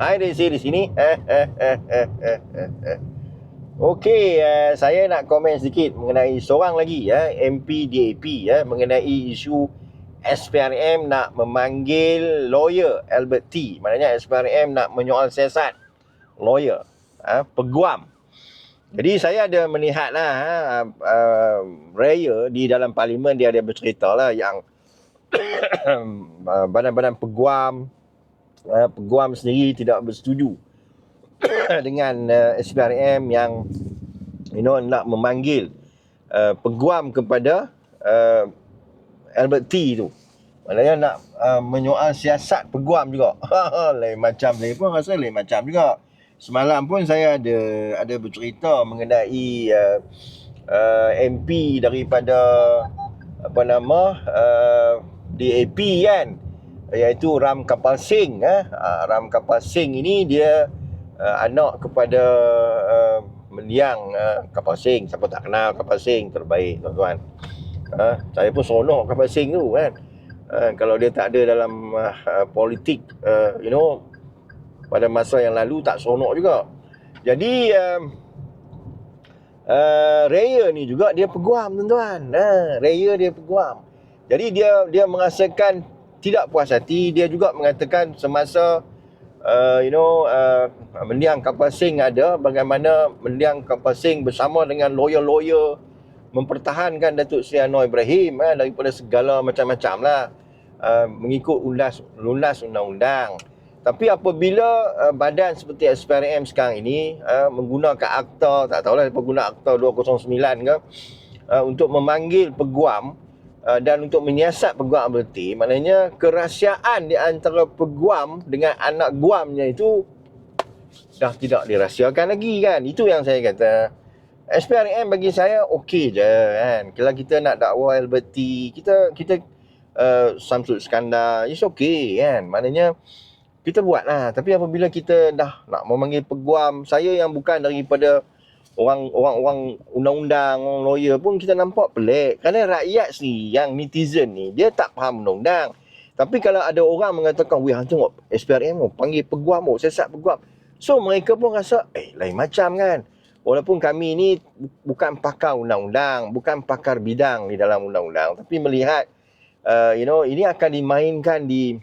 Hai Desi di sini. Okey, uh, saya nak komen sedikit mengenai seorang lagi ya, MP DAP ya, mengenai isu SPRM nak memanggil lawyer Albert T. Maknanya SPRM nak menyoal siasat lawyer, uh, peguam. Jadi saya ada melihat lah uh, uh, Raya di dalam parlimen dia ada bercerita lah yang badan-badan peguam uh, peguam sendiri tidak bersetuju dengan uh, SPRM yang you know nak memanggil uh, peguam kepada uh, Albert T tu. Maknanya nak uh, menyoal siasat peguam juga. lain macam saya pun rasa lain macam juga. Semalam pun saya ada ada bercerita mengenai uh, uh, MP daripada apa nama uh, DAP kan iaitu Ram Kapal Singh eh. Uh, Ram Kapal Singh ini dia uh, anak kepada uh, uh, Kapal Sing. Siapa tak kenal Kapal Sing terbaik tuan-tuan. Uh, saya pun seronok Kapal Sing tu kan. Uh, kalau dia tak ada dalam uh, uh, politik uh, you know pada masa yang lalu tak seronok juga. Jadi uh, uh, Raya ni juga dia peguam tuan-tuan. Uh, Raya dia peguam. Jadi dia dia merasakan tidak puas hati, dia juga mengatakan semasa uh, you know uh, mendiang kapal sing ada bagaimana mendiang kapal sing bersama dengan lawyer-lawyer mempertahankan Datuk Seri Anwar Ibrahim eh, daripada segala macam-macam lah uh, mengikut lunas lunas undang-undang. Tapi apabila uh, badan seperti SPRM sekarang ini uh, menggunakan akta tak tahulah pengguna akta 209 ke uh, untuk memanggil peguam Uh, dan untuk menyiasat peguam berhenti maknanya kerahsiaan di antara peguam dengan anak guamnya itu dah tidak dirahsiakan lagi kan? Itu yang saya kata. SPRM bagi saya okey je kan? Kalau kita nak dakwa Albert T kita kita uh, Samsud Skandar it's okay kan? Maknanya kita buat lah tapi apabila kita dah nak memanggil peguam saya yang bukan daripada orang orang orang undang-undang, orang lawyer pun kita nampak pelik. Kerana rakyat ni yang netizen ni dia tak faham undang-undang. Tapi kalau ada orang mengatakan, "Weh, hang tengok SPRM oh, panggil peguam oh, sesat peguam." So mereka pun rasa, "Eh, lain macam kan." Walaupun kami ni bukan pakar undang-undang, bukan pakar bidang di dalam undang-undang, tapi melihat uh, you know, ini akan dimainkan di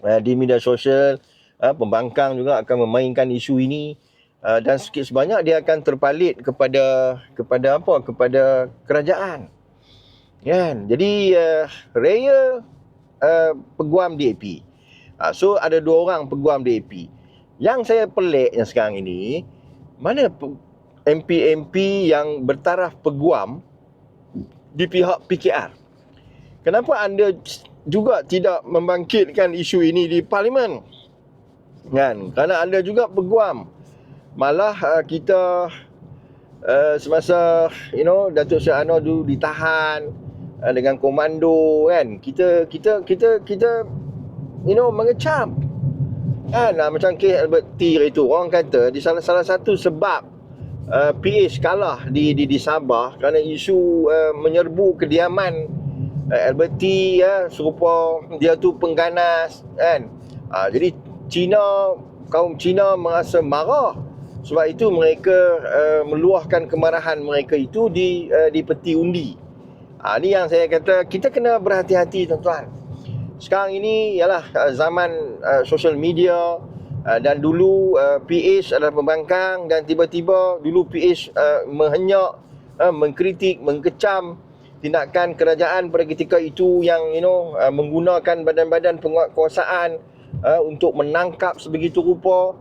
uh, di media sosial, uh, pembangkang juga akan memainkan isu ini uh, dan sikit sebanyak dia akan terpalit kepada kepada apa? Kepada kerajaan. Kan? Jadi uh, raya uh, peguam DAP uh, so ada dua orang peguam DAP yang saya pelik yang sekarang ini mana MP-MP yang bertaraf peguam di pihak PKR kenapa anda juga tidak membangkitkan isu ini di parlimen? Kan? Kerana anda juga peguam malah uh, kita uh, semasa you know Datuk Seri Anwar dulu ditahan uh, dengan komando kan? Kita kita kita kita you know mengecam. Kan? Uh, macam kes Albert T. itu orang kata di salah salah satu sebab uh, PH kalah di di di Sabah kerana isu uh, menyerbu kediaman uh, Albert T ya serupa dia tu pengganas kan? Uh, jadi Cina kaum Cina merasa marah sebab itu mereka uh, meluahkan kemarahan mereka itu di uh, di peti undi. Ha, ini yang saya kata kita kena berhati-hati tuan-tuan. Sekarang ini ialah uh, zaman uh, social media uh, dan dulu uh, PH adalah pembangkang dan tiba-tiba dulu PH uh, menghenyak, uh, mengkritik, mengkecam tindakan kerajaan pada ketika itu yang you know uh, menggunakan badan-badan penguatkuasaan uh, untuk menangkap sebegitu rupa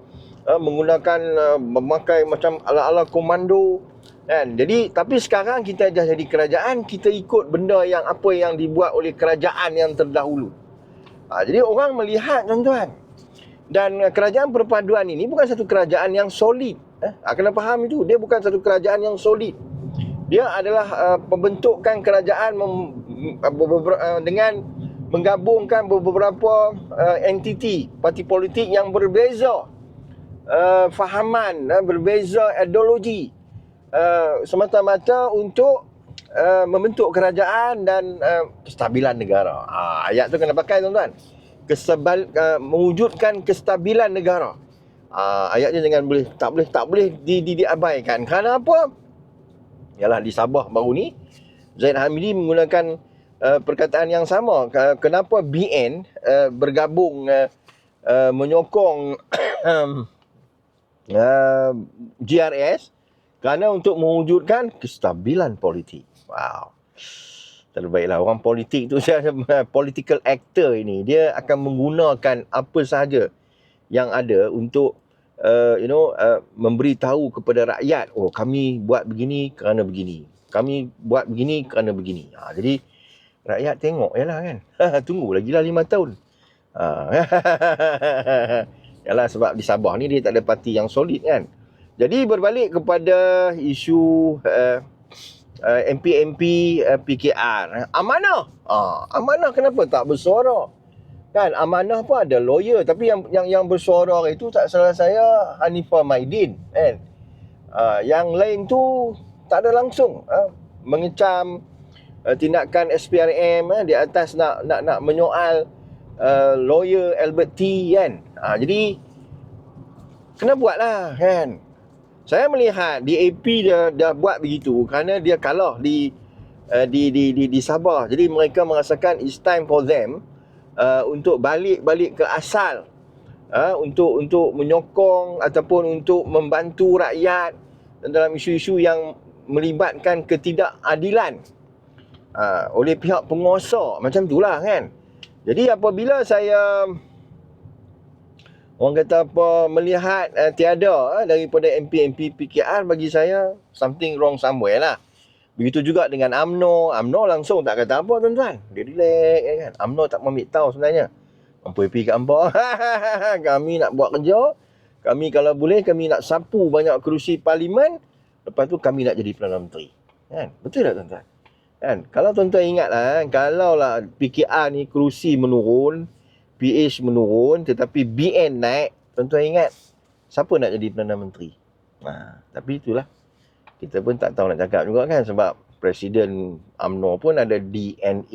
uh, menggunakan uh, memakai macam ala-ala komando. Kan? Jadi tapi sekarang kita dah jadi kerajaan kita ikut benda yang apa yang dibuat oleh kerajaan yang terdahulu. Ha, jadi orang melihat tuan-tuan. Dan uh, kerajaan perpaduan ini bukan satu kerajaan yang solid eh. Ha, kena faham itu. Dia bukan satu kerajaan yang solid. Dia adalah uh, pembentukan kerajaan mem, uh, dengan menggabungkan beberapa uh, entiti parti politik yang berbeza uh, fahaman uh, berbeza ideologi uh, semata-mata untuk uh, membentuk kerajaan dan uh, kestabilan negara. Uh, ayat tu kena pakai tuan-tuan. kesebal uh, mewujudkan kestabilan negara. Uh, ayatnya jangan boleh tak boleh tak boleh di, di, diabaikan. Kerana apa? Yalah di Sabah baru ni Zaid Hamidi menggunakan uh, perkataan yang sama. Kenapa BN uh, bergabung uh, uh, menyokong uh, GRS kerana untuk mewujudkan kestabilan politik. Wow. Terbaiklah orang politik tu political actor ini dia akan menggunakan apa sahaja yang ada untuk uh, you know uh, memberitahu kepada rakyat oh kami buat begini kerana begini. Kami buat begini kerana begini. Ha, jadi rakyat tengok yalah kan? Tunggu lagi lah lima tahun. Ha. yalah sebab di Sabah ni dia tak ada parti yang solid kan jadi berbalik kepada isu uh, uh, MP-MP uh, PKR. Amanah. Ah, amanah kenapa tak bersuara? Kan amanah pun ada lawyer tapi yang yang yang bersuara itu tak salah saya Hanifah Maidin kan. Uh, yang lain tu tak ada langsung uh, mengecam uh, tindakan SPRM uh, di atas nak nak nak menyoal uh, lawyer Albert T kan. Uh, jadi kena buatlah kan. Saya melihat DAP dia dah buat begitu kerana dia kalah di uh, di, di di di Sabah. Jadi mereka merasakan it's time for them uh, untuk balik-balik ke asal. Uh, untuk untuk menyokong ataupun untuk membantu rakyat dalam isu-isu yang melibatkan ketidakadilan uh, oleh pihak penguasa macam itulah kan. Jadi apabila saya orang kata apa melihat uh, tiada uh, daripada MP-MP PKR bagi saya something wrong somewhere lah. Begitu juga dengan AMNO. AMNO langsung tak kata apa tuan-tuan. Dia relax ya kan. AMNO tak ambil tahu sebenarnya. Mampu happy kat hampa. kami nak buat kerja. Kami kalau boleh kami nak sapu banyak kerusi parlimen. Lepas tu kami nak jadi Perdana Menteri. Kan? Betul tak tuan-tuan? Kan? Kalau tuan-tuan ingat lah. Kalau lah PKR ni kerusi menurun. PH menurun tetapi BN naik, tuan-tuan ingat siapa nak jadi Perdana Menteri? Ha, tapi itulah. Kita pun tak tahu nak cakap juga kan sebab Presiden AMNO pun ada DNAAAAA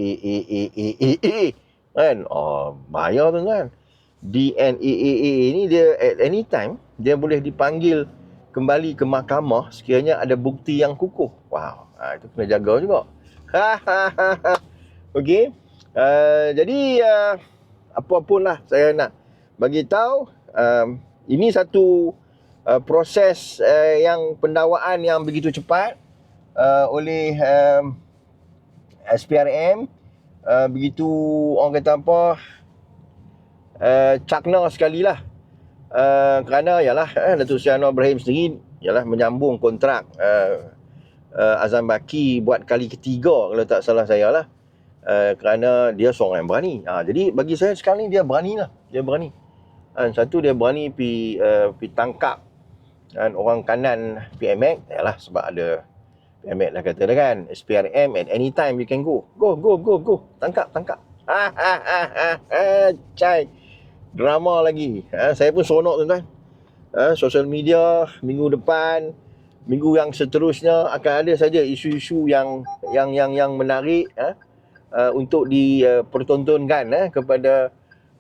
kan? Oh, bahaya tuan-tuan. DNAAA ni dia at any time dia boleh dipanggil kembali ke mahkamah sekiranya ada bukti yang kukuh. Wow, ha, itu kena jaga juga. Okey. Uh, jadi uh, apa-pun lah saya nak bagi tahu um, ini satu uh, proses uh, yang pendakwaan yang begitu cepat uh, oleh um, SPRM uh, begitu orang kata apa uh, cakna sekali lah uh, kerana yalah eh, Datuk Sri Anwar Ibrahim sendiri yalah menyambung kontrak uh, uh, Azam Baki buat kali ketiga kalau tak salah saya lah uh, kerana dia seorang yang berani. Ha, jadi bagi saya sekarang ni dia berani lah. Dia berani. Ha, satu dia berani pi uh, pi tangkap dan orang kanan PMX yalah sebab ada PMX dah kata dah kan SPRM at any time you can go. Go go go go. Tangkap tangkap. Ha ha ha ha. ha cai. Drama lagi. Ha, saya pun seronok tuan-tuan. Ha, social media minggu depan minggu yang seterusnya akan ada saja isu-isu yang yang yang yang menarik ha? uh, untuk dipertontonkan eh, kepada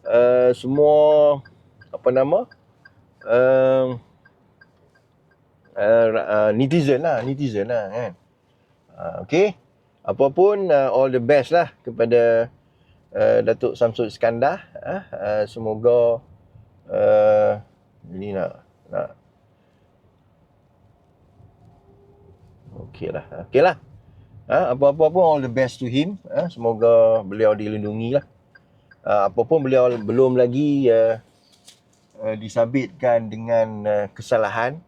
uh, semua apa nama uh, uh, uh, netizen lah netizen lah kan uh, okay apapun uh, all the best lah kepada uh, Datuk Samsud Iskandar uh, uh, semoga uh, ini nak nak okey lah okey lah Ha, apa-apa pun all the best to him. Ha, semoga beliau dilindungi lah. Ha, apa pun beliau belum lagi uh, uh, disabitkan dengan uh, kesalahan.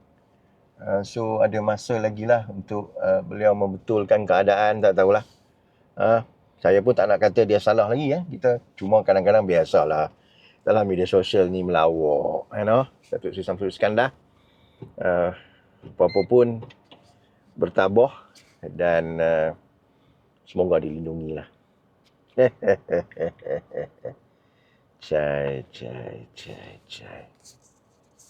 Uh, so ada masa lagi lah untuk uh, beliau membetulkan keadaan. Tak tahulah. Ha, saya pun tak nak kata dia salah lagi. Ya. Kita cuma kadang-kadang biasalah. Dalam media sosial ni melawak. You know? Datuk Sri Samsul Iskandar. Uh, apa-apa pun bertabah dan uh, semoga dilindungi lah. cai.